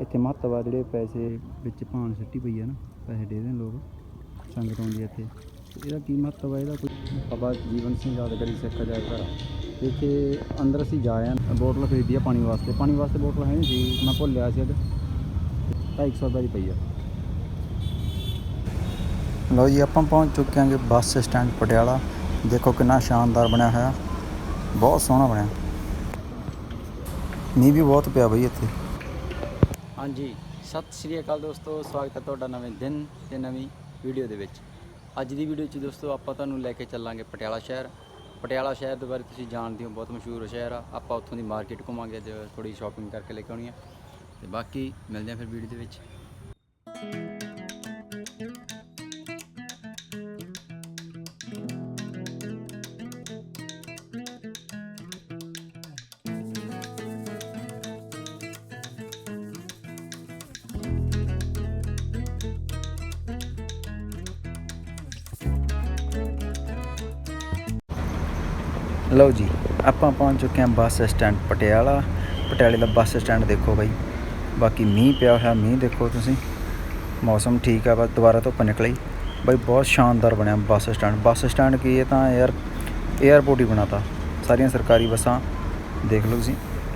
ਇੱਥੇ ਮਹੱਤਵ ਆ ਜਿਹੜੇ ਪੈਸੇ ਵਿੱਚ ਭਾਣ ਸਿੱਟੀ ਪਈ ਆ ਨਾ ਪੈਸੇ ਦੇ ਦੇਣ ਲੋਕ ਸੰਗਤ ਆਉਂਦੀ ਆ ਇੱਥੇ। ਇਹਦਾ ਕੀ ਮਹੱਤਵ ਆ ਇਹਦਾ ਕੋਈ? ਬਾਬਾ ਜੀਵਨ ਸਿੰਘ ਯਾਦਗਾਰੀ ਸਿੱਖ ਅਜਾਇਬ ਘਰ। ਇੱਥੇ ਅੰਦਰ ਅਸੀਂ ਜਾ ਆਏ ਹਾਂ। ਬੋਤਲ ਖਰੀਦੀ ਆ ਪਾਣੀ ਵਾਸਤੇ। ਪਾਣੀ ਵਾਸਤੇ ਬੋਤਲ ਹੈ ਨਹੀਂ ਸੀ ਮੈਂ ਭੁੱਲਿਆ ਸੀ ਅੱਜ 250 ਦਾ ਦੀ ਪਈ ਆ। ਲਓ ਜੀ ਆਪਾਂ ਪਹੁੰਚ ਚੁੱਕੇ ਹਾਂਗੇ ਬੱਸ ਸਟੈਂਡ ਪਟਿਆਲਾ। ਦੇਖੋ ਕਿੰਨਾ ਸ਼ਾਨਦਾਰ ਬਣਿਆ ਹੋਇਆ। ਬਹੁਤ ਸੋਹਣਾ ਬਣਿਆ। ਮੀਂਹ ਵੀ ਬਹੁਤ ਪਿਆ ਬਈ ਇੱਥੇ। ਹਾਂਜੀ, ਸਤਿ ਸ਼੍ਰੀ ਅਕਾਲ ਦੋਸਤੋ, ਸਵਾਗਤ ਹੈ ਤੁਹਾਡਾ ਨਵੇਂ ਦਿਨ ਤੇ ਨਵੀਂ ਵੀਡੀਓ ਦੇ ਵਿੱਚ। ਅੱਜ ਦੀ ਵੀਡੀਓ 'ਚ ਦੋਸਤੋ, ਆਪਾਂ ਤੁਹਾਨੂੰ ਲੈ ਕੇ ਚੱਲਾਂਗੇ ਪਟਿਆਲਾ ਸ਼ਹਿਰ। ਪਟਿਆਲਾ ਸ਼ਹਿਰ ਦੇ ਬਾਰੇ ਤੁਸੀਂ ਜਾਣਦੇ ਹੋ, ਬਹੁਤ ਮਸ਼ਹੂਰ ਸ਼ਹਿਰ ਆ। ਆਪਾਂ ਉੱਥੋਂ ਦੀ ਮਾਰਕੀਟ ਘੁੰਮਾਂਗੇ ਤੇ ਥੋੜੀ ਸ਼ਾਪਿੰਗ ਕਰਕੇ ਲੈ ਕੇ ਆਉਣੀ ਆ ਤੇ ਬਾਕੀ ਮਿਲਦੇ ਆ ਫਿਰ ਵੀਡੀਓ ਦੇ ਵਿੱਚ। ਲਓ ਜੀ, ਆਪਾਂ ਪਹੁੰਚ ਚੁੱਕੇ ਹਾਂ ਬੱਸ ਸਟੈਂਡ ਪਟਿਆਲਾ। ਪਟਿਆਲੇ ਦਾ ਬੱਸ ਸਟੈਂਡ ਦੇਖੋ ਬਾਈ। ਬਾਕੀ ਮੀਂਹ ਪਿਆ ਹੋਇਆ, ਮੀਂਹ ਦੇਖੋ ਤੁਸੀਂ। ਮੌਸਮ ਠੀਕ ਆ, ਬਸ ਦੁਬਾਰਾ ਧੁੱਪ ਨਿਕਲੀ। ਬਾਈ, ਬਹੁਤ ਸ਼ਾਨਦਾਰ ਬਣਿਆ ਬੱਸ ਸਟੈਂਡ। ਬੱਸ ਸਟੈਂਡ ਕੀ ਹੈ ਤਾਂ ਯਾਰ 에ਅਰਪੋਰਟ ਹੀ ਬਣਾਤਾ। ਸਾਰੀਆਂ ਸਰਕਾਰੀ ਬੱਸਾਂ ਦੇਖ ਲਓ ਤੁਸੀਂ।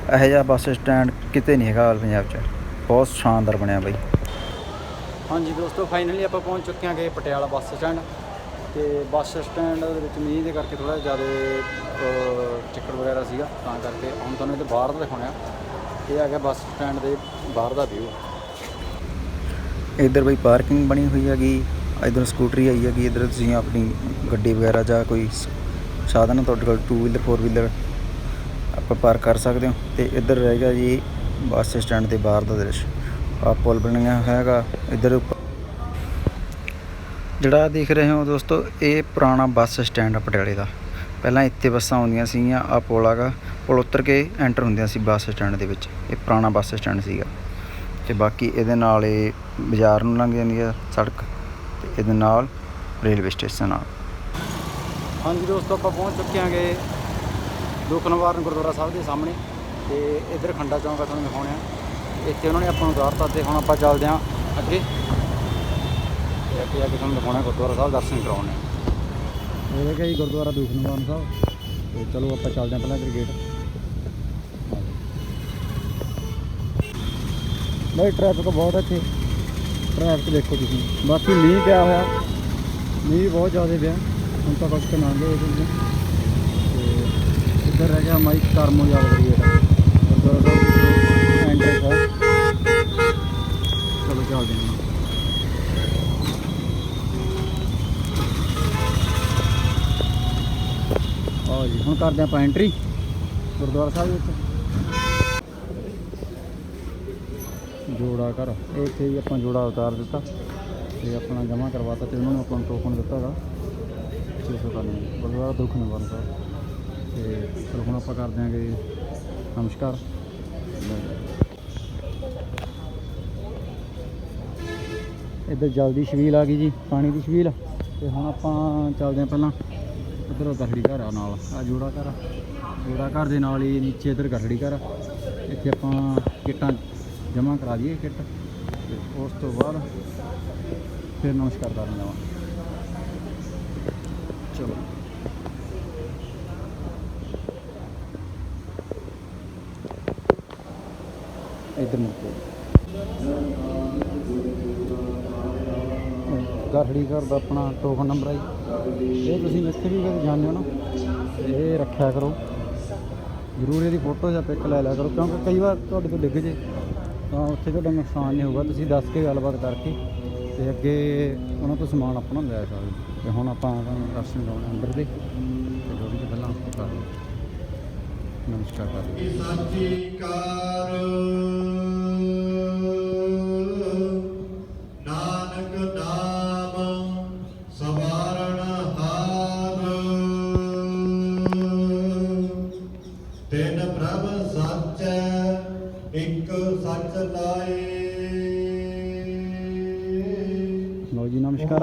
ਇਹੋ ਜਿਹਾ ਬੱਸ ਸਟੈਂਡ ਕਿਤੇ ਨਹੀਂ ਹੈਗਾ ਪੰਜਾਬ 'ਚ। ਬਹੁਤ ਸ਼ਾਨਦਾਰ ਬਣਿਆ ਬਾਈ। ਹਾਂਜੀ ਦੋਸਤੋ ਫਾਈਨਲੀ ਆਪਾਂ ਪਹੁੰਚ ਚੁੱਕੇ ਹਾਂ ਹਾਂਗੇ ਪਟਿਆਲਾ ਬੱਸ ਸਟੈਂਡ। ਤੇ ਬੱਸ ਸਟੈਂਡ ਦੇ ਵਿੱਚ ਮੀਂਹ ਦੇ ਕਰਕੇ ਥੋੜਾ ਜ਼ਿਆਦਾ ਚਿੱਕੜ ਵਗੈਰਾ ਸੀਗਾ, ਤਾਂ ਕਰਕੇ ਹੁਣ ਤੁਹਾਨੂੰ ਇਹਦੇ ਬਾਹਰ ਦਾ ਦਿਖਾਉਣਾ ਇਹ ਆ ਗਿਆ ਬੱਸ ਸਟੈਂਡ ਦੇ ਬਾਹਰ ਦਾ ਵਿਊ ਇੱਧਰ ਬਈ ਪਾਰਕਿੰਗ ਬਣੀ ਹੋਈ ਹੈਗੀ, ਇੱਧਰ ਸਕੂਟਰੀ ਆਈ ਹੈਗੀ, ਇੱਧਰ ਤੁਸੀਂ ਆਪਣੀ ਗੱਡੀ ਵਗੈਰਾ ਜਾਂ ਕੋਈ ਸਾਧਨ ਤੁਹਾਡੇ ਕੋਲ 2 ਵੀਲਰ 4 ਵੀਲਰ ਆਪਾਂ ਪਾਰਕ ਕਰ ਸਕਦੇ ਹੋ। ਤੇ ਇੱਧਰ ਰਹੇਗਾ ਜੀ ਬੱਸ ਸਟੈਂਡ ਦੇ ਬਾਹਰ ਦਾ ਦ੍ਰਿਸ਼। ਆ ਪੁਲ ਬਣਿਆ ਹੈਗਾ, ਇੱਧਰ ਜਿਹੜਾ ਦੇਖ ਰਹੇ ਹੋ ਦੋਸਤੋ, ਇਹ ਪੁਰਾਣਾ ਬੱਸ ਸਟੈਂਡ ਆ ਪਟਿਆਲੇ ਦਾ। ਪਹਿਲਾਂ ਇੱਥੇ ਬੱਸਾਂ ਆਉਂਦੀਆਂ ਸੀਗੀਆਂ, ਆ ਪੁਲ ਹੈਗਾ। ਪੁਲ ਉਤਰ ਕੇ ਐਂਟਰ ਹੁੰਦਿਆਂ ਸੀ ਬੱਸ ਸਟੈਂਡ ਦੇ ਵਿੱਚ। ਇਹ ਪੁਰਾਣਾ ਬੱਸ ਸਟੈਂਡ ਸੀਗਾ। ਤੇ ਬਾਕੀ ਇਹਦੇ ਨਾਲ ਇਹ ਬਾਜ਼ਾਰ ਨੂੰ ਲੰਘ ਜਾਂਦੀ ਆ ਸੜਕ, ਤੇ ਇਹਦੇ ਨਾਲ ਰੇਲਵੇ ਸਟੇਸ਼ਨ ਆ। ਹਾਂਜੀ ਦੋਸਤੋ, ਆਪਾਂ ਪਹੁੰਚ ਚੁੱਕੇ ਹਾਂਗੇ ਦੁਖਨਵਾਰਨ ਗੁਰਦੁਆਰਾ ਸਾਹਿਬ ਦੇ ਸਾਹਮਣੇ। ਤੇ ਇਧਰ ਖੰਡਾ ਚੌਂਕ ਆ, ਤੁਹਾਨੂੰ ਦਿਖਾਉਣਾ ਇੱਥੇ ਉਹਨਾਂ ਨੇ ਆਪਾਂ ਨੂੰ ਉਤਾਰਤਾ ਤੇ ਹੁਣ ਆਪਾਂ ਚੱਲਦੇ ਹਾਂ ਅੱਗੇ। ਤੇ ਅੱਗੇ ਜਾ ਕੇ ਤੁਹਾਨੂੰ ਦਿਖਾਉਣਾ, ਗੁਰਦੁਆਰਾ ਸਾਹਿਬ ਦਰਸ਼ਨ ਕਰਾਉਣੇ ਇਹ ਹੈਗਾ ਜੀ ਗੁਰਦੁਆਰਾ ਦੁਖਨਵਾਰਨ ਸਾਹਿਬ। ਤੇ ਚਲੋ ਆਪਾਂ ਚੱਲਦੇ ਹਾਂ ਪਹਿਲਾਂ ਇੱਧਰ ਗੇਟ ਬਈ ਟ੍ਰੈਫਿਕ ਬਹੁਤ ਹੈ ਇੱਥੇ। ਟ੍ਰੈਫਿਕ ਦੇਖੋ ਤੁਸੀਂ। ਬਾਕੀ ਮੀਂਹ ਪਿਆ ਹੋਇਆ। ਮੀਂਹ ਬਹੁਤ ਜ਼ਿਆਦਾ ਪਿਆ। ਹੁਣ ਤਾਂ ਕੁਝ ਕਮਾਂਗੇ ਇਹਦੇ ਤੇ ਇੱਧਰ ਰਹਿ ਗਿਆ ਮਾਈਕ ਕਰਮੋ ਯਾਦ ਕਰੀਏ। ਗੁਰਦੁਆਰਾ ਸਾਹਿਬ। ਐਂਟਰ ਹੈ। ਚਲੋ ਚੱਲਦੇ ਹਾਂ। ਆਓ ਜੀ, ਹੁਣ ਕਰਦੇ ਆਪਾਂ ਐਂਟਰੀ ਗੁਰਦੁਆਰਾ ਸਾਹਿਬ ਵਿੱਚ। ਜੋੜਾ ਘਰ। ਇੱਥੇ ਹੀ ਆਪਾਂ ਜੋੜਾ ਉਤਾਰ ਦਿੱਤਾ ਤੇ ਆਪਣਾ ਜਮ੍ਹਾਂ ਕਰਵਾਤਾ ਤੇ ਉਹਨਾਂ ਨੂੰ ਆਪਾਂ ਨੂੰ ਟੋਕਨ ਦਿੱਤਾ ਦਾ 691 ਗੁਰਦੁਆਰਾ ਦੁੱਖ ਨਿਵਾਰਨ ਸਾਹਿਬ। ਤੇ ਚਲੋ ਹੁਣ ਆਪਾਂ ਕਰ ਦਿਆਂਗੇ ਨਮਸਕਾਰ। ਇੱਧਰ ਜਲਦੀ ਛਬੀਲ ਆ ਗਈ ਜੀ, ਪਾਣੀ ਦੀ ਛਬੀਲ। ਤੇ ਹੁਣ ਆਪਾਂ ਚੱਲਦੇ ਹਾਂ ਪਹਿਲਾਂ। ਇੱਧਰ ਗਰੜੀ ਘਰ ਆ ਨਾਲ, ਆ ਜੋੜਾ ਘਰ ਆ। ਜੋੜਾ ਘਰ ਦੇ ਨਾਲ ਹੀ ਨੀਚੇ ਇੱਧਰ ਗਰੜੀ ਘਰ ਆ। ਇੱਥੇ ਆਪਾਂ ਕਿੱਟਾਂ ਜਮ੍ਹਾਂ ਕਰਾ ਦਈਏ ਕਿੱਟ ਉਸ ਤੋਂ ਬਾਅਦ ਫਿਰ ਨਮਸਕਾਰ ਕਰਨ ਜਾਵਾਂ ਚਲੋ ਇੱਧਰ ਨੂੰ ਗਰੜੀ ਘਰ ਦਾ ਆਪਣਾ ਟੋਕਨ ਨੰਬਰ ਹੈ ਜੀ। ਇਹ ਤੁਸੀਂ ਜਿੱਥੇ ਵੀ ਕਦੇ ਜਾਂਦੇ ਹੋ ਨਾ, ਇਹ ਰੱਖਿਆ ਕਰੋ। ਜ਼ਰੂਰ ਇਹਦੀ ਫੋਟੋ ਜਾਂ ਪਿਕ ਲੈ ਲਿਆ ਕਰੋ, ਕਿਉਂਕਿ ਕਈ ਵਾਰ ਤੁਹਾਡੇ ਤੋਂ ਡਿੱਗ ਜੇ, ਤਾਂ ਉੱਥੇ ਤੁਹਾਡਾ ਨੁਕਸਾਨ ਨਹੀਂ ਹੋਊਗਾ। ਤੁਸੀਂ ਦੱਸ ਕੇ ਗੱਲਬਾਤ ਕਰਕੇ ਤੇ ਅੱਗੇ ਉਹਨਾਂ ਤੋਂ ਸਮਾਨ ਆਪਣਾ ਲੈ ਸਕਦੇ ਹੋ। ਤੇ ਹੁਣ ਆਪਾਂ ਤੁਹਾਨੂੰ ਦਰਸ਼ਨ ਕਰਾਉਣੇ ਅੰਦਰ ਦੇ, ਤੇ ਜੋ ਵੀ ਪਹਿਲਾਂ ਆਪਾਂ ਕਰ ਲਓ ਨਮਸਕਾਰ ਕਰ ਲਓ ਸਚਿਕਾਰ ਨਾਨਕ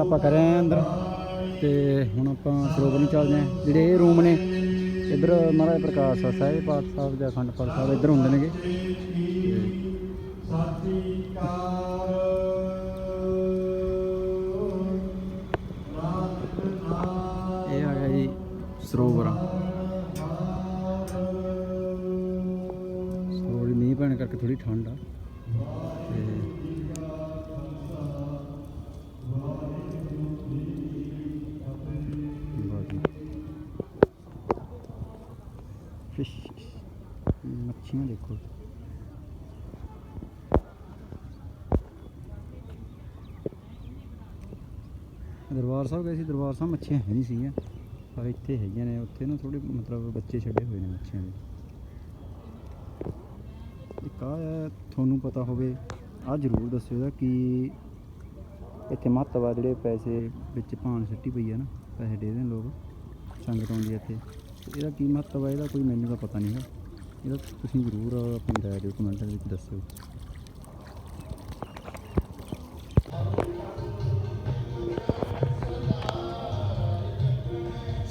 ਆਪਾਂ ਕਰ ਆਏ ਅੰਦਰ। ਤੇ ਹੁਣ ਆਪਾਂ ਸਰੋਵਰ ਨੂੰ ਚੱਲਦੇ ਆਂ ਜਿਹੜੇ ਇਹ ਰੂਮ ਨੇ, ਇੱਧਰ ਮਹਾਰਾਜ ਪ੍ਰਕਾਸ਼ ਆ, ਸਾਹਿਬ ਪਾਠ ਸਾਹਿਬ ਜਾਂ ਅਖੰਡ ਪਾਠ ਸਾਹਿਬ ਇੱਧਰ ਹੁੰਦੇ ਨੇਗੇ। ਇਹ ਆ ਗਿਆ ਜੀ ਸਰੋਵਰ ਸਰੋਵਰ ਮੀਂਹ ਪੈਣ ਕਰਕੇ ਥੋੜੀ ਠੰਡ ਆ। ਫਿਸ਼, ਮੱਛੀਆਂ ਦੇਖੋ। ਦਰਬਾਰ ਸਾਹਿਬ ਗਏ ਸੀ, ਦਰਬਾਰ ਸਾਹਿਬ ਮੱਛੀਆਂ ਹੈ ਨਹੀਂ ਸੀਗੀਆਂ। ਪਰ ਇੱਥੇ ਹੈਗੀਆਂ ਨੇ, ਉੱਥੇ ਨਾ ਥੋੜੇ ਮਤਲਬ ਬੱਚੇ ਛੱਡੇ ਹੋਏ ਨੇ ਮੱਛੀਆਂ ਦੇ। ਇੱਕ ਆਹ ਹੈ, ਤੁਹਾਨੂੰ ਪਤਾ ਹੋਵੇ ਆ ਜ਼ਰੂਰ ਦੱਸਿਓ ਇਹਦਾ ਕਿ ਇੱਥੇ ਮਹੱਤਵ ਆ ਜਿਹੜੇ ਪੈਸੇ ਵਿੱਚ ਭਾਣ ਸਿੱਟੀ ਪਈ ਆ ਨਾ, ਪੈਸੇ ਦੇ ਦੇਣ ਲੋਕ, ਸੰਗਤ ਆਉਂਦੀ ਆ ਇੱਥੇ। ਇਹਦਾ ਕੀ ਮਹੱਤਵ ਹੈ ਇਹਦਾ ਕੋਈ ਮੈਨੂੰ ਤਾਂ ਪਤਾ ਨਹੀਂ ਹੈ ਇਹਦਾ ਤੁਸੀਂ ਜ਼ਰੂਰ ਆਪਣੀ ਰਾਏ ਦਿਓ ਕਮੈਂਟ ਵਿੱਚ ਦੱਸਿਓ।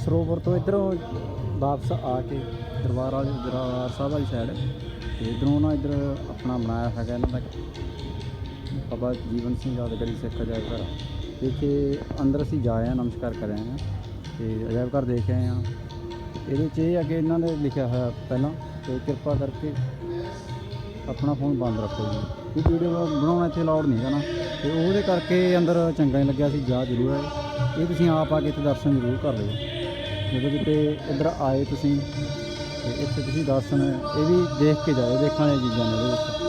ਸਰੋਵਰ ਤੋਂ ਇਧਰੋਂ ਵਾਪਸ ਆ ਕੇ ਦਰਬਾਰ ਵਾਲੀ ਦਰਬਾਰ ਸਾਹਿਬ ਵਾਲੀ ਸਾਈਡ ਤੇ ਇਧਰੋਂ ਨਾ ਇਧਰ ਆਪਣਾ ਬਣਾਇਆ ਹੈਗਾ ਇਹਨਾਂ ਦਾ। ਬਾਬਾ ਜੀਵਨ ਸਿੰਘ ਯਾਦਗਾਰੀ ਸਿੱਖ ਅਜਾਇਬ ਘਰ। ਦੇਖੇ, ਅੰਦਰ ਅਸੀਂ ਜਾ ਆਏ ਹਾਂ, ਨਮਸਕਾਰ ਕਰ ਆਏ ਹਾਂ। ਤੇ ਅਜਾਇਬ ਘਰ ਦੇਖ ਆਏ ਹਾਂ। ਇਹਦੇ 'ਚ ਇਹ ਅੱਗੇ ਇਹਨਾਂ ਨੇ ਲਿਖਿਆ ਹੋਇਆ ਪਹਿਲਾਂ, ਤੇ ਕਿਰਪਾ ਕਰਕੇ ਆਪਣਾ ਫੋਨ ਬੰਦ ਰੱਖੋ ਜੀ। ਇਹ ਵੀਡੀਓ ਬਣਾਉਣਾ ਇੱਥੇ ਅਲਾਉਡ ਨਹੀਂ ਹੈਗਾ ਨਾ। ਤੇ ਉਹਦੇ ਕਰਕੇ ਅੰਦਰ ਚੰਗਾ ਨਹੀਂ ਲੱਗਿਆ ਸੀ ਜਾ ਜ਼ਰੂਰ ਹੈ ਇਹ ਤੁਸੀਂ ਆਪ ਆ ਕੇ ਇੱਥੇ ਦਰਸ਼ਨ ਜ਼ਰੂਰ ਕਰ ਲਿਓ। ਜਦੋਂ ਕਿਤੇ ਇੱਧਰ ਆਏ ਤੁਸੀਂ, ਤੇ ਇੱਥੇ ਤੁਸੀਂ ਦਰਸ਼ਨ, ਇਹ ਵੀ ਦੇਖ ਕੇ ਜਾਓ, ਦੇਖਣ ਵਾਲੀਆਂ ਚੀਜ਼ਾਂ ਨੇ ਇਹਦੇ ਵਿੱਚ।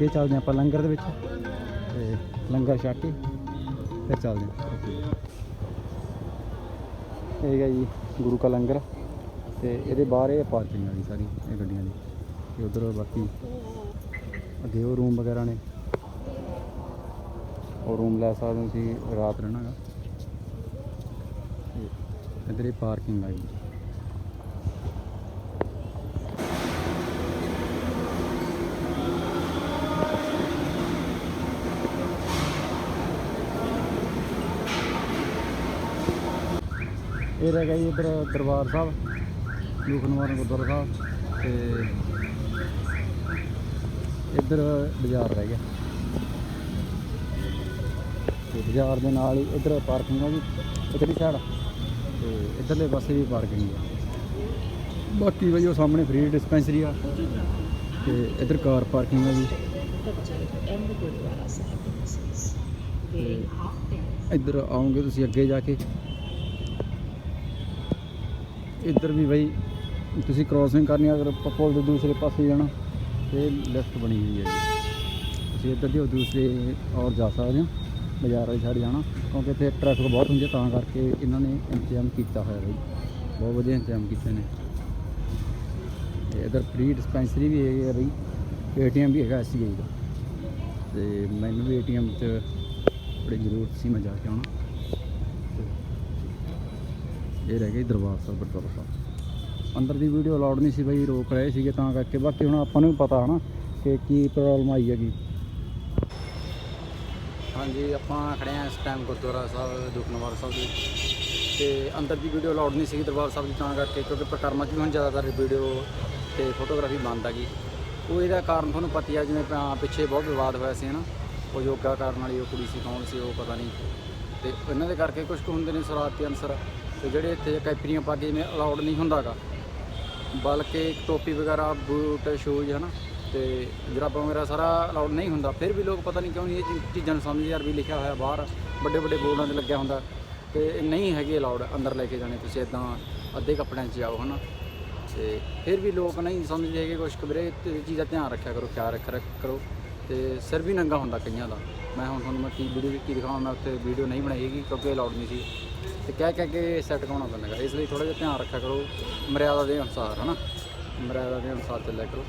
ਅੱਗੇ ਚੱਲਦੇ ਆਪਾਂ ਲੰਗਰ ਦੇ ਵਿੱਚ। ਤੇ ਲੰਗਰ ਛਕ ਕੇ ਫਿਰ ਚੱਲਦੇ ਹਾਂ। ਇਹ ਹੈ ਜੀ ਗੁਰੂ ਕਾ ਲੰਗਰ। ਤੇ ਇਹਦੇ ਬਾਹਰ ਇਹ ਪਾਰਕਿੰਗ ਆ ਗਈ ਸਾਰੀ, ਇਹ ਗੱਡੀਆਂ ਦੀ। ਤੇ ਉਧਰ ਬਾਕੀ ਅੱਗੇ ਉਹ ਰੂਮ ਵਗੈਰਾ ਨੇ। ਉਹ ਰੂਮ ਲੈ ਸਕਦੇ ਤੁਸੀਂ ਰਾਤ ਰਹਿਣਾਗਾ ਤੇ ਇੱਧਰ ਇਹ ਪਾਰਕਿੰਗ ਆ ਗਈ ਇਹ ਰਹਿ ਗਿਆ ਜੀ ਇੱਧਰ ਦਰਬਾਰ ਸਾਹਿਬ ਲੂਖਨਵਾਰ ਗੁਰਦੁਆਰਾ ਸਾਹਿਬ ਤੇ ਇੱਧਰ ਬਾਜ਼ਾਰ ਰਹਿ ਗਿਆ। ਤੇ ਬਾਜ਼ਾਰ ਦੇ ਨਾਲ ਹੀ ਇੱਧਰ ਪਾਰਕਿੰਗ ਆ ਜੀ ਇੱਧਰਲੀ ਸਾਈਡ ਤੇ ਇੱਧਰਲੇ ਪਾਸੇ ਵੀ ਪਾਰਕਿੰਗ ਆ। ਬਾਕੀ ਬਈ ਉਹ ਸਾਹਮਣੇ ਫ੍ਰੀ ਡਿਸਪੈਂਸਰੀ ਆ। ਤੇ ਇੱਧਰ ਕਾਰ ਪਾਰਕਿੰਗ ਆ ਜੀ। ਤੇ ਇੱਧਰ ਆਉਂਗੇ ਤੁਸੀਂ ਅੱਗੇ ਜਾ ਕੇ। ਇੱਧਰ ਵੀ ਬਈ, ਤੁਸੀਂ ਕ੍ਰੋਸਿੰਗ ਕਰਨੀ ਅਗਰ ਪ- ਪੁਲ ਦੇ ਦੂਸਰੇ ਪਾਸੇ ਜਾਣਾ, ਤੇ ਲੈਫਟ ਬਣੀ ਹੋਈ ਹੈ ਜੀ। ਤੁਸੀਂ ਇੱਧਰ ਦੀ ਦੂਸਰੇ ਔਰ ਜਾ ਸਕਦੇ ਹੋ, ਬਾਜ਼ਾਰ ਵਾਲੀ ਸਾਈਡ ਜਾਣਾ, ਕਿਉਂਕਿ ਇੱਥੇ ਟ੍ਰੈਫਿਕ ਬਹੁਤ ਹੁੰਦੀ ਹੈ, ਤਾਂ ਕਰਕੇ ਇਹਨਾਂ ਨੇ ਇੰਤਜ਼ਾਮ ਕੀਤਾ ਹੋਇਆ ਬਾਈ। ਬਹੁਤ ਵਧੀਆ ਇੰਤਜ਼ਾਮ ਕੀਤੇ ਨੇ। ਤੇ ਇੱਧਰ ਫ੍ਰੀ ਡਿਸਪੈਂਸਰੀ ਵੀ ਹੈਗੀ ਆ ਬਈ ਏਟੀਐਮ ਵੀ ਹੈਗਾ ਐਸਬੀਆਈ ਦਾ। ਤੇ ਮੈਨੂੰ ਵੀ ਏਟੀਐਮ 'ਚ ਬੜੀ ਜ਼ਰੂਰਤ ਸੀ, ਮੈਂ ਜਾ ਕੇ ਆਉਣਾ। ਇਹ ਰਹਿ ਗਈ ਦਰਬਾਰ ਸਾਹਿਬ, ਗੁਰਦੁਆਰਾ ਸਾਹਿਬ। ਅੰਦਰ ਦੀ ਵੀਡੀਓ ਅਲਾਉਡ ਨਹੀਂ ਸੀ ਬਈ, ਰੋਕ ਰਹੇ ਸੀਗੇ ਤਾਂ ਕਰਕੇ। ਬਾਕੀ ਹੁਣ ਆਪਾਂ ਨੂੰ ਵੀ ਪਤਾ ਹਨਾ ਕਿ ਕੀ ਪ੍ਰੋਬਲਮ ਆਈ ਹੈਗੀ। ਹਾਂਜੀ, ਆਪਾਂ ਖੜੇ ਆ ਇਸ ਟਾਈਮ ਗੁਰਦੁਆਰਾ ਸਾਹਿਬ ਦੁਖਨਵਾਰ ਸਾਹਿਬ ਦੇ ਤੇ ਅੰਦਰ ਦੀ ਵੀਡੀਓ ਅਲਾਉਡ ਨਹੀਂ ਸੀਗੀ ਦਰਬਾਰ ਸਾਹਿਬ ਦੀ ਤਾਂ ਕਰਕੇ, ਕਿਉਂਕਿ ਪ੍ਰਕਰਮਾਂ 'ਚ ਵੀ ਹੁਣ ਜ਼ਿਆਦਾਤਰ ਵੀਡੀਓ ਤੇ ਫੋਟੋਗ੍ਰਾਫੀ ਬੰਦ ਆ ਗਈ। ਉਹ ਇਹਦਾ ਕਾਰਨ ਤੁਹਾਨੂੰ ਪਤਾ ਹੀ ਆ, ਜਿਵੇਂ ਪਿੱਛੇ ਬਹੁਤ ਵਿਵਾਦ ਹੋਇਆ ਸੀ ਹਨਾ। ਉਹ ਯੋਗਾ ਕਰਨ ਵਾਲੀ ਉਹ ਕੁੜੀ ਸੀ, ਕੌਣ ਸੀ, ਉਹ ਪਤਾ ਨਹੀਂ। ਤੇ ਇਹਨਾਂ ਦੇ ਕਰਕੇ ਕੁਝ ਕੁ ਹੁੰਦੇ ਨੇ ਸ਼ਰਾਰਤੀ ਅਨਸਰ। ਤੇ ਜਿਹੜੇ ਇੱਥੇ ਕੈਪਰੀਆਂ ਪਾ ਕੇ ਜਿਵੇਂ ਅਲਾਉਡ ਨਹੀਂ ਹੁੰਦਾਗਾ। ਬਲਕਿ ਟੋਪੀ ਵਗੈਰਾ, ਬੂਟ ਸ਼ੂਜ਼ ਹਨਾ, ਤੇ ਜਰਾਬਾਂ ਵਗੈਰਾ ਸਾਰਾ ਅਲਾਉਡ ਨਹੀਂ ਹੁੰਦਾ। ਫਿਰ ਵੀ ਲੋਕ ਪਤਾ ਨਹੀਂ ਕਿਉਂ ਨਹੀਂ ਇਹ ਚੀਜ਼ਾਂ ਨੂੰ ਸਮਝਦੇ ਯਾਰ ਵੀ ਲਿਖਿਆ ਹੋਇਆ ਬਾਹਰ ਵੱਡੇ ਵੱਡੇ ਬੋਰਡਾਂ ਤੇ ਲੱਗਿਆ ਹੁੰਦਾ। ਤੇ ਨਹੀਂ ਹੈਗੇ ਅਲਾਉਡ ਅੰਦਰ ਲੈ ਕੇ ਜਾਣੇ ਤੁਸੀਂ ਇਦਾਂ ਅੱਧੇ ਕੱਪੜਿਆਂ 'ਚ ਜਾਓ ਹਨਾ। ਤੇ ਫਿਰ ਵੀ ਲੋਕ ਨਹੀਂ ਸਮਝਦੇ ਹੈਗੇ ਕੁਛ ਕੁ ਵੀਰੇ, ਤੇ ਚੀਜ਼ਾਂ ਧਿਆਨ ਰੱਖਿਆ ਕਰੋ, ਖਿਆਲ ਰੱਖ ਰੱਖ ਕਰੋ। ਤੇ ਸਿਰ ਵੀ ਨੰਗਾ ਹੁੰਦਾ ਕਈਆਂ ਦਾ। ਮੈਂ ਹੁਣ ਤੁਹਾਨੂੰ ਮੈਂ ਕੀ ਵੀਡੀਓ ਕੀ ਦਿਖਾਵਾਂ, ਮੈਂ ਉੱਥੇ ਵੀਡੀਓ ਨਹੀਂ ਬਣਾਈ ਹੈਗੀ ਕਿਉਂਕਿ ਅਲਾਉਡ ਨਹੀਂ ਸੀ। ਤੇ ਕਹਿ ਕਹਿ ਕੇ ਸੈੱਟ ਕਰਾਉਣਾ ਪੈਂਦਾ। ਇਸ ਲਈ ਥੋੜਾ ਜਿਹਾ ਧਿਆਨ ਰੱਖਿਆ ਕਰੋ। ਮਰਿਆਦਾ ਦੇ ਅਨੁਸਾਰ ਹਨਾ? ਮਰਿਆਦਾ ਦੇ ਅਨੁਸਾਰ ਚੱਲਿਆ ਕਰੋ।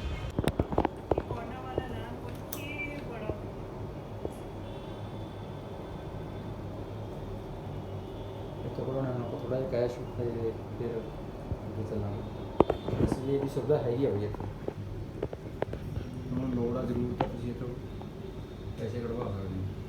ਇੱਥੇ ਕੋਲੋਂ ਨਾ ਥੋੜਾ ਜਿਹਾ ਕੈਸ਼ ਤੇ ਫਿਰ ਅੱਗੇ ਚੱਲਾਂਗੇ। ਲਈ ਇਹਦੀ ਸੁਵਿਧਾ ਹੈਗੀ ਆ ਬਈ ਇੱਥੇ। ਤੁਹਾਨੂੰ ਲੋੜ ਆ ਜ਼ਰੂਰ ਤਾਂ ਤੁਸੀਂ ਇੱਥੋਂ ਪੈਸੇ ਕਢਵਾ ਸਕਦੇ ਹੋ।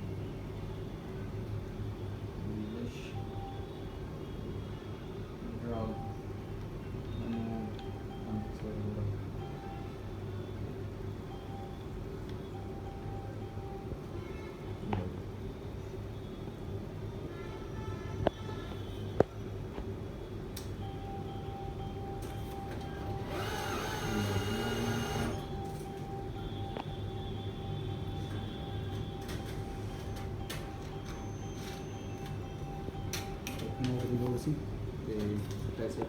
ਸੀ। ਤੇ ਪੈਸੇ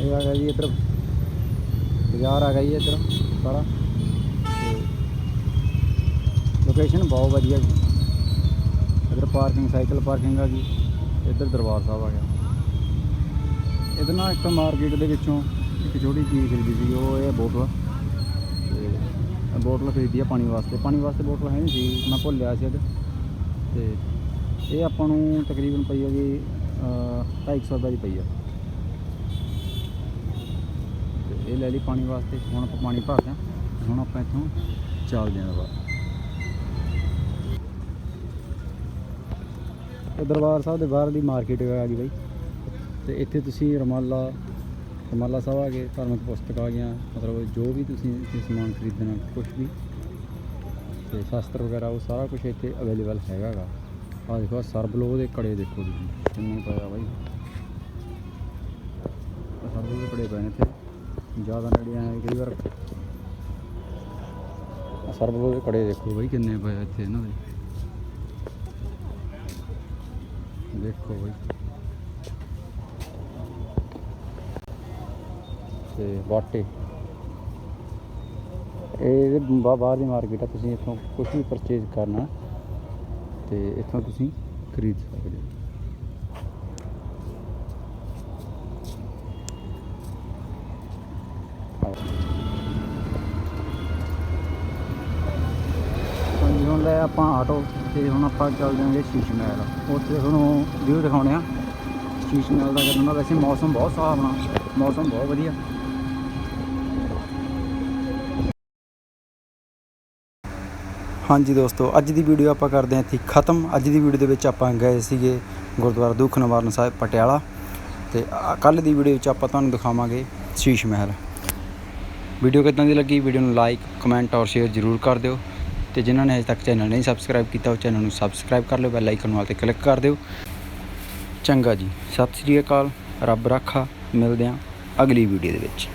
ਇਹ ਆ ਗਿਆ ਜੀ ਇੱਧਰ। ਬਾਜ਼ਾਰ ਆ ਗਿਆ ਜੀ ਇੱਧਰ ਸਾਰਾ। ਤੇ ਲੋਕੇਸ਼ਨ ਬਹੁਤ ਵਧੀਆ ਜੀ। ਇੱਧਰ ਪਾਰਕਿੰਗ ਸਾਈਕਲ ਪਾਰਕਿੰਗ ਆ ਗਈ ਇੱਧਰ ਦਰਬਾਰ ਸਾਹਿਬ ਆ ਗਿਆ। ਇਹਦੇ ਨਾਲ ਇੱਕ ਮਾਰਕੀਟ ਦੇ ਵਿੱਚੋਂ ਇੱਕ ਛੋਟੀ ਚੀਜ਼ ਖਰੀਦੀ ਸੀ, ਉਹ ਇਹ ਬੋਤਲ ਤੇ ਇਹ ਬੋਤਲ ਖਰੀਦੀ ਆ ਪਾਣੀ ਵਾਸਤੇ। ਪਾਣੀ ਵਾਸਤੇ ਬੋਤਲ ਹੈ ਨਹੀਂ ਸੀ, ਮੈਂ ਭੁੱਲਿਆ ਸੀ ਅੱਜ। ਤੇ ਇਹ ਆਪਾਂ ਨੂੰ ਤਕਰੀਬਨ ਪਈ ਹੈਗੀ ਅਹ, ਢਾਈ ਕੁ ਸੌ ਰੁਪਏ ਦੀ ਪਈ ਆ। ਤੇ ਇਹ ਲੈ ਲਈ ਪਾਣੀ ਵਾਸਤੇ ਹੁਣ ਆਪਾਂ ਪਾਣੀ ਭਰ ਲਿਆ ਹੁਣ ਆਪਾਂ ਇੱਥੋਂ ਚੱਲਦੇ ਹਾਂ ਬਾਹਰ। ਇਹ ਦਰਬਾਰ ਸਾਹਿਬ ਦੇ ਬਾਹਰ ਦੀ ਮਾਰਕੀਟ ਆ ਗਈ ਬਾਈ। ਤੇ ਇੱਥੇ ਤੁਸੀਂ ਰਮਾਲਾ ਰਮਾਲਾ ਸਾਹਿਬ ਆ ਗਏ ਧਾਰਮਿਕ ਪੁਸਤਕ ਆ ਗਈਆਂ। ਮਤਲਬ ਜੋ ਵੀ ਤੁਸੀਂ ਇੱਥੇ ਸਮਾਨ ਖਰੀਦਣਾ ਕੁਝ ਵੀ। ਤੇ ਸ਼ਾਸਤਰ ਵਗੈਰਾ ਉਹ ਸਾਰਾ ਕੁਝ ਇੱਥੇ ਅਵੇਲੇਬਲ ਹੈਗਾ ਗਾ। ਆ ਦੇਖੋ ਆਹ ਸਰਬਲੋ ਦੇ ਕੜੇ ਦੇਖੋ ਤੁਸੀਂ, ਕਿੰਨੇ ਪਿਆ ਬਾਈ। ਸਰਬਲੋ ਦੇ ਕੜੇ ਪਏ ਨੇ ਇੱਥੇ, ਜ਼ਿਆਦਾ ਨੇੜੇ ਆਏ ਕਈ ਵਾਰ। ਸਰਬਲੋ ਦੇ ਕੜੇ ਦੇਖੋ ਬਾਈ, ਕਿੰਨੇ ਪਏ ਇੱਥੇ ਇਹਨਾਂ ਦੇ। ਦੇਖੋ ਬਾਈ। ਤੇ ਬਾਟੇ। ਇਹ ਬਾ- ਬਾਹਰ ਦੀ ਮਾਰਕੀਟ ਆ, ਤੁਸੀਂ ਇੱਥੋਂ ਕੁਝ ਵੀ ਪਰਚੇਜ਼ ਕਰਨਾ ਤੇ ਇੱਥੋਂ ਤੁਸੀਂ ਖਰੀਦ ਸਕਦੇ ਹੋ। ਹਾਂਜੀ, ਹੁਣ ਲੈ ਆਪਾਂ ਆਟੋ ਤੇ ਹੁਣ ਆਪਾਂ ਚੱਲਦੇ ਹਾਂ ਜੀ ਸ਼ੀਸ਼ ਮਹਿਲ। ਉੱਥੇ ਤੁਹਾਨੂੰ ਵਿਊ ਦਿਖਾਉਣੇ ਆ। ਸ਼ੀਸ਼ ਮਹਿਲ ਦਾ ਕਰਨਾ ਵੈਸੇ ਮੌਸਮ ਬਹੁਤ ਸੁਹਾਵਣਾ ਮੌਸਮ ਬਹੁਤ ਵਧੀਆ। ਹਾਂਜੀ ਦੋਸਤੋ, ਅੱਜ ਦੀ ਵੀਡੀਓ ਆਪਾਂ ਕਰਦੇ ਹਾਂ ਇੱਥੇ ਖਤਮ। ਅੱਜ ਦੀ ਵੀਡੀਓ ਦੇ ਵਿੱਚ ਆਪਾਂ ਗਏ ਸੀਗੇ ਗੁਰਦੁਆਰਾ ਦੁੱਖ ਨਿਵਾਰਨ ਸਾਹਿਬ ਪਟਿਆਲਾ। ਤੇ ਕੱਲ ਦੀ ਵੀਡੀਓ ਵਿੱਚ ਆਪਾਂ ਤੁਹਾਨੂੰ ਦਿਖਾਵਾਂਗੇ ਸ਼ੀਸ਼ ਮਹਿਲ। ਵੀਡੀਓ ਕਿੱਦਾਂ ਦੀ ਲੱਗੀ? ਵੀਡੀਓ ਨੂੰ ਲਾਈਕ ਕਮੈਂਟ ਔਰ ਸ਼ੇਅਰ ਜ਼ਰੂਰ ਕਰ ਦਿਓ। ਤੇ ਜਿਨ੍ਹਾਂ ਨੇ ਅਜੇ ਤੱਕ ਚੈਨਲ ਨਹੀਂ ਸਬਸਕ੍ਰਾਈਬ ਕੀਤਾ, ਉਹ ਚੈਨਲ ਨੂੰ ਸਬਸਕ੍ਰਾਈਬ ਕਰ ਲਿਓ ਬੈਲ ਆਈਕਨ ਵਾਲ ਤੇ ਕਲਿੱਕ ਕਰ ਦਿਓ। ਚੰਗਾ ਜੀ, ਸਤਿ ਸ੍ਰੀ ਅਕਾਲ, ਰੱਬ ਰਾਖਾ। ਮਿਲਦੇ ਹਾਂ ਅਗਲੀ ਵੀਡੀਓ ਦੇ ਵਿੱਚ।